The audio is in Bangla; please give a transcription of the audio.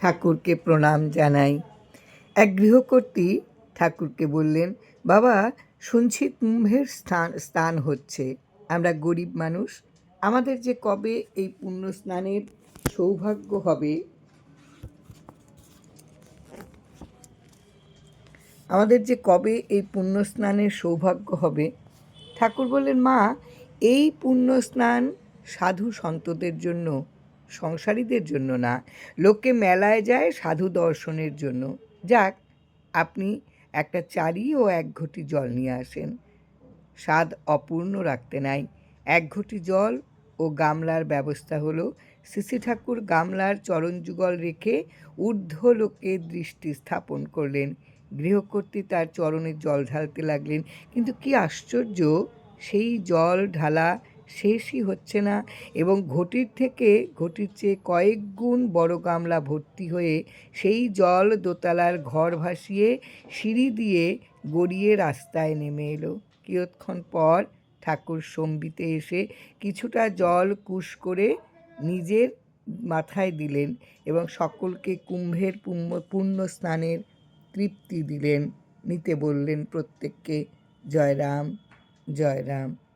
ঠাকুরকে প্রণাম জানাই। এক গৃহকর্ত্রী ঠাকুরকে বললেন, বাবা, শুনছি কুম্ভের স্থান স্থান হচ্ছে। আমরা গরিব মানুষ। আমাদের যে কবে এই পুণ্য স্নানের সৌভাগ্য হবে? আমাদের যে কবে এই পুণ্য স্নানের সৌভাগ্য হবে? ঠাকুর বললেন, মা, এই পুণ্য স্নান সাধু সন্তদের জন্য। সংসারীদের জন্য না লোকে মেলায় যায় সাধু দর্শনের জন্য। যাক, আপনি একটা চারি ও এক ঘটি জল নিয়ে আসেন। স্বাদ অপূর্ণ রাখতে নাই। এক ঘটি জল ও গামলার ব্যবস্থা হলো। শ্রী ঠাকুর গামলার চরণ যুগল রেখে ঊর্ধ্ব লোকে দৃষ্টি স্থাপন করলেন। গৃহকর্ত্রী তার চরণে জল ঢালতে লাগলেন। কিন্তু কি আশ্চর্য, সেই জল ঢালা শেষই হচ্ছে না এবং ঘটির থেকে ঘটির চেয়ে কয়েক গুণ বড় গামলা ভর্তি হয়ে সেই জল দোতলার ঘর ভাসিয়ে সিঁড়ি দিয়ে গড়িয়ে রাস্তায় নেমে এলো। কিয়ৎক্ষণ পর ঠাকুর সম্বিতে এসে কিছুটা জল কুশ করে নিজের মাথায় দিলেন এবং সকলকে কুম্ভের পুণ্য স্নানের তৃপ্তি দিলেন। নিতে বললেন প্রত্যেককে, জয়রাম জয়রাম। রাম